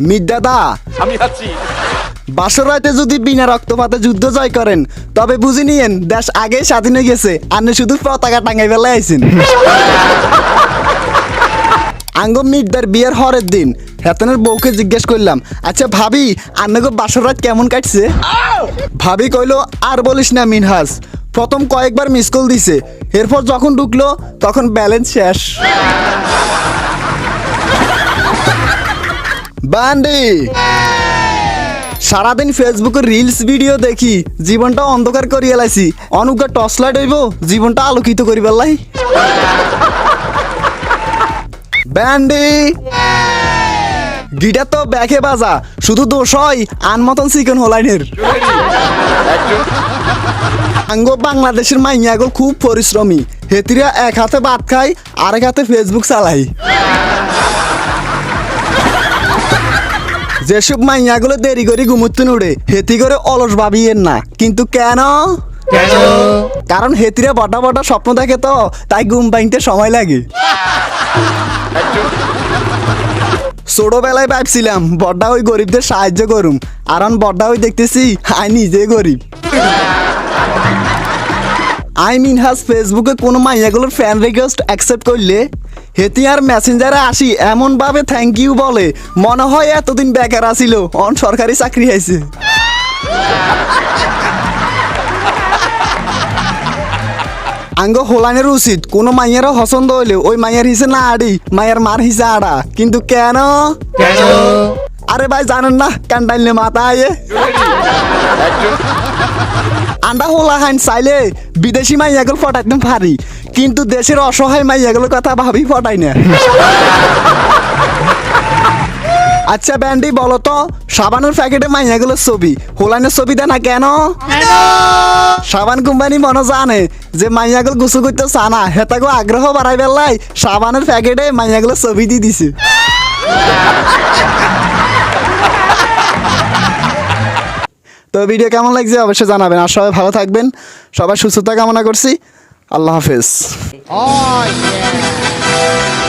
মির দাদা। আমি আছি। বাসর রাতে যদি বিনা রক্তপাতে যুদ্ধ জয় করেন তবে বুঝে নিয়েন দেশ আগে স্বাধীন হয়ে গেছে। আপনি শুধু পতাকা টাঙ্গাই বেলায় আইছেন। আঙ্গ মির্দার বিয়ের হরের দিন হেতনের বউকে জিজ্ঞেস করলাম আচ্ছা ভাবি আন্নাগো বাসর রাত কেমন কাটছে? ভাবি কইলো আর বলিস না মিনহাস প্রথম কয়েকবার মিস কল দিছে। এরপর যখন ঢুকলো তখন ব্যালেন্স শেষ। বান্ডি। সারাদিন ফেসবুকে রিলস ভিডিও দেখি, জীবনটা অন্ধকার করিয়ে লাইছি। অনুজ্ঞা টর্চ লাইট হইব, জীবনটা আলোকিত করি পেলাই ব্যান্ডি গিটার তো ব্যাকে বাজা, শুধু দোষ হয় আন মতন চিকেন হোলাইনের। আঙ্গ বাংলাদেশের মাইয়াগো খুব পরিশ্রমী। হেতিরা এক হাতে ভাত খায়, আরেক হাতে ফেসবুক চালাই যেসব মাইয়াগুলো দেরি করে ঘুমুতে নুড়ে হেতি করে অলস ভাবিয়েন না। কিন্তু কেন? কেন? কারণ হেতিরা বটা বটা স্বপ্ন দেখে তো তাই ঘুম ভাঙতে সময় লাগে। ছোটবেলায় ভাবছিলাম বড্ডা ওই গরিবদের সাহায্য করুম। আর বড্ডা ওই দেখতেছি আই নিজে গরিব। আই মিন হাজ ফেসবুকে কোনো মাইয়াগুলোর ফ্যান রিকোয়েস্ট অ্যাকসেপ্ট করলে হেতি আর মেসেঞ্জারে আসি এমন ভাবে থ্যাংক ইউ বলে। মনে হয় এতদিন বেকার আসিল অন সরকারি চাকরি হয়েছে। আঙ্গ হোলানের উচিত, কোনো মাইয়ারও পছন্দ হইলে ওই মাইয়ার হিসে না আড়ি মায়ের মার হিসে আড়া। কিন্তু কেন? কেন? আরে ভাই, জানেন না কান্ডাইলে মাথা আয়ে আন্ডা হোলা হাইন চাইলে বিদেশি মাইয়াগুলো ফটাইতে পারি, কিন্তু দেশের অসহায় মাই মাইয়াগুলোর কথা ভাবি ফটাই না। আচ্ছা ব্যান্ডি, বলো তো, সাবানের প্যাকেটে মাইয়াগুলোর ছবি, হোলাইনের ছবি দেয় না কেন? সাবান কোম্পানি মনে জানে যে মাইয়াগুলো গুছু করতে চানা হেতাগো আগ্রহ বাড়াই বেলাই সাবানের প্যাকেটে মাইয়াগুলোর ছবি দিয়ে দিছে। তো ভিডিও কেমন লাগছে অবশ্যই জানাবেন। আর সবাই ভালো থাকবেন। সবাই সুস্থতা কামনা করছি। আল্লাহ হাফেজ। Oh!